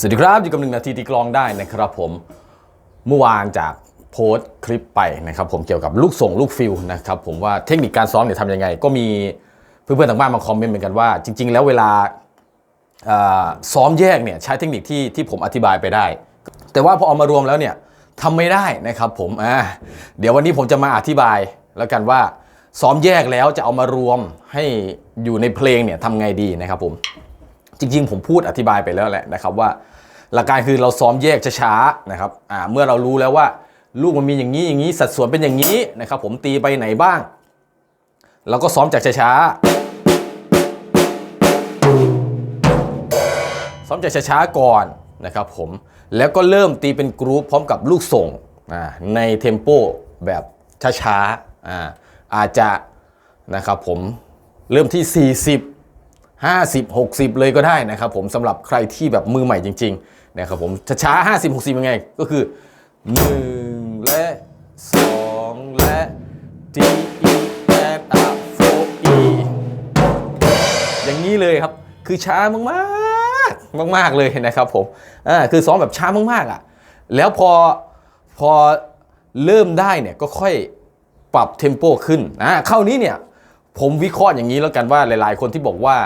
สวัสดีครับอยู่กับหนึ่งนาทีตีกลองได้นะครับผมเมื่อวานจากโพสต์คลิปไปนะครับผมเกี่ยวกับลูกส่งลูกฟิลนะครับผมว่าเทคนิคการซ้อมเนี่ยทำยังไง ก็มีเพื่อนๆทางบ้านมาคอมเมนต์เหมือนกันว่า จริง ๆ แล้วเวลาซ้อมแยกเนี่ยใช้เทคนิคที่ที่ผมอธิบายไปได้ แต่ว่าพอเอามารวมแล้วเนี่ยทำไม่ได้นะครับผมอ่าเดี๋ยววันนี้ผมจะมาอธิบายแล้วกันว่าซ้อมแยกแล้วจะเอามารวมให้อยู่ในเพลงเนี่ยทำไงดีนะครับผมจริงๆ ผมพูดอธิบายไปแล้วแหละนะครับว่า หลักการคือเราซ้อมแยกช้าๆนะครับอ่าเมื่อเรารู้แล้วว่า ลูกมันมีอย่างนี้อย่างนี้สัดส่วนเป็นอย่างนี้นะครับผมตีไปไหนบ้าง เราก็ซ้อมจากช้าๆซ้อมจากช้าๆก่อนนะครับผมแล้วก็เริ่มตีเป็นกรุ๊ปพร้อมกับลูกส่งในเทมโปแบบช้าๆอาอาจจะนะครับผมเริ่มที่ 40 50 60 เลยก็ได้นะครับผมสำหรับใครที่แบบมือใหม่จริง ๆ นะครับผมช้าๆ50 60ยังไง ก็คือ1และ2และ D E and A 4 E อย่างนี้เลยครับ คือช้ามากๆมากๆเลยนะครับผมอ่าคือซ้อมแบบช้ามากๆอะแล้วพอพอเริ่มได้เนี่ยก็ค่อยปรับเทมโปขึ้นอ่าเข้านี้เนี่ยผมวิเคราะห์อย่างนี้แล้วกันว่าหลาย ๆ คนที่บอกว่า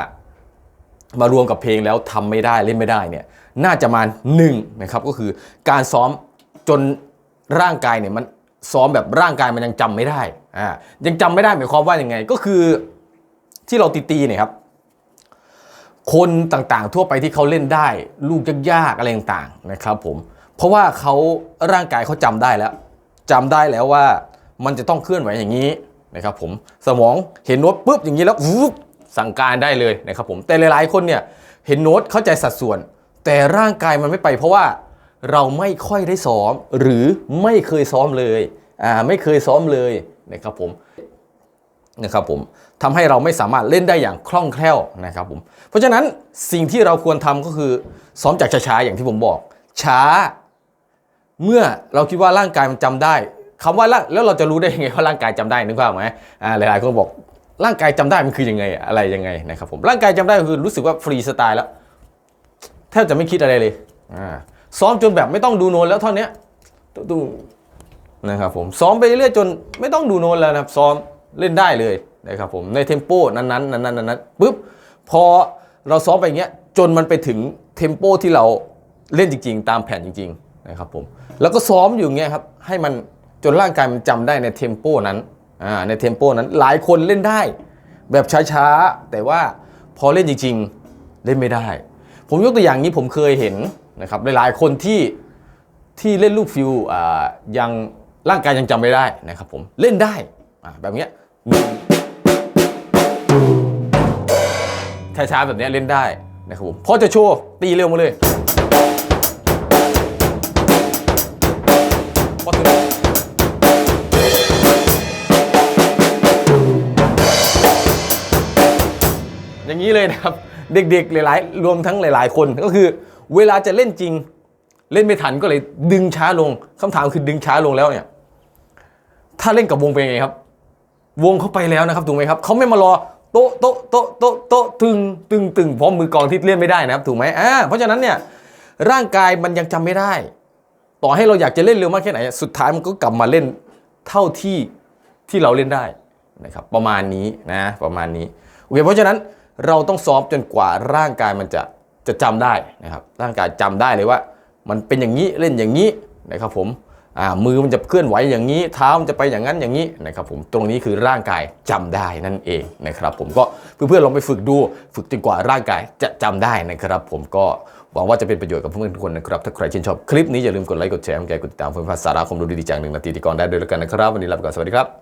มารวมกับเพลงแล้วทำไม่ได้เล่นไม่ได้เนี่ยน่าจะมาหนึ่งนะครับก็คือการซ้อมจนร่างกายเนี่ยมันซ้อมแบบร่างกายมันยังจำไม่ได้อ่ายังจำไม่ได้หมายความว่าอยังไง ก็คือที่เราตีๆเนี่ยครับคนต่างๆ ทั่วไปที่เขาเล่นได้ ลูกยากๆอะไรต่างๆนะครับผมเพราะว่าเขาร่างกายเขาจำได้แล้วจำได้แล้วว่ามันจะต้องเคลื่อนไหวอย่างนี้นะครับผมสมองเห็นโน้ตปุ๊บอย่างนี้แล้ว สั่งการได้เลยนะครับผมแต่หลายๆคนเนี่ยเห็นโน้ตเข้าใจสัดส่วน แต่ร่างกายมันไม่ไปเพราะว่าเราไม่ค่อยได้ซ้อม หรือไม่เคยซ้อมเลยอ่าไม่เคยซ้อมเลยนะครับผมนะครับผมทำให้เราไม่สามารถเล่นได้อย่างคล่องแคล่วนะครับผมเพราะฉะนั้นสิ่งที่เราควรทำก็คือซ้อมจากช้าๆอย่างที่ผมบอก ช้า เมื่อเราคิดว่าร่างกายมันจำได้คำว่าร่าแล้วเราจะรู้ได้ยังไงว่าร่างกายจำได้นึกภาพไหมอ่าหลายๆคนบอก ร่างกายจำได้มันคือยังไงอะไรยังไงนะครับผมร่างกายจำได้คือรู้สึกว่าฟรีสไตล์แล้วแทบจะไม่คิดอะไรเลยอ่าซ้อมจนแบบไม่ต้องดูโน้ตแล้วเท่านี้ดูนะครับผมซ้อมไปเรื่อยจนไม่ต้องดูโน้ตแล้วนะครับซ้อมเล่นได้เลยนะครับผมในเทมโปนั้นๆนั้นๆนั้นๆปุ๊บพอเราซ้อมไปอย่างเงี้ยจนมันไปถึงเทมโปที่เราเล่นจริง ๆ ตามแผนจริง ๆ นะครับผมแล้วก็ซ้อมอยู่เงี้ยครับให้มันจนร่างกายมันจำได้ในเทมโปนั้น ในเทมโปนั้นหลายคนเล่นได้ แบบช้าๆ แต่ว่าพอเล่นจริงๆ เล่นไม่ได้ ผมยกตัวอย่างนี้ผมเคยเห็นนะครับหลายๆคนที่ที่เล่นลูกฟิวยังร่างกายยังจำไม่ได้นะครับผมเล่นได้แบบเนี้ยช้าๆแบบนี้เล่นได้นะครับผมพอจะโชว์ตีเร็วมาเลย อย่างนี้เลยนะครับ เด็กๆ หลายๆ รวมทั้งหลาย ๆ คนก็คือ เวลาจะเล่นจริง เล่นไม่ทันก็เลยดึงช้าลงคำถามคือดึงช้าลงแล้วเนี่ย ถ้าเล่นกับวงเป็นไงครับ วงเขาไปแล้วนะครับถูกไหมครับเขาไม่มารอโต๊ะโต๊ะโต๊ะโต๊ะโต๊ะตึงตึงตึงพร้อมมือกองที่เล่นไม่ได้นะครับถูกไหมอ่าเพราะฉะนั้นเนี่ยร่างกายมันยังจำไม่ได้ ต่อให้เราอยากจะเล่นเร็วมากแค่ไหน สุดท้ายมันก็กลับมาเล่นเท่าที่ที่เราเล่นได้นะครับประมาณนี้นะประมาณนี้โอเคเพราะฉะนั้น เราต้องซ้อมจนกว่าร่างกายมันจะจะจำได้นะครับ ร่างกายจำได้เลยว่า มันเป็นอย่างนี้เล่นอย่างนี้นะครับผมอ่ามือมันจะเคลื่อนไหวอย่างนี้ เท้ามันจะไปอย่างนั้นอย่างนี้นะครับผมตรงนี้คือร่างกายจำได้นั่นเองนะครับผมก็เพื่อนๆลองไปฝึกดูฝึกจนกว่าร่างกายจะจำได้นะครับ ผมก็หวังว่าจะเป็นประโยชน์กับเพื่อนๆทุกคนนะครับ ถ้าใครชื่นชอบคลิปนี้อย่าลืมกดไลค์กดแชร์กดติดตามเพื่อนๆสาระความรู้ดีๆจากหนึ่งนาทีที่ก่อนได้ด้วยแล้วกันนะครับ วันนี้ลาไปก่อนสวัสดีครับ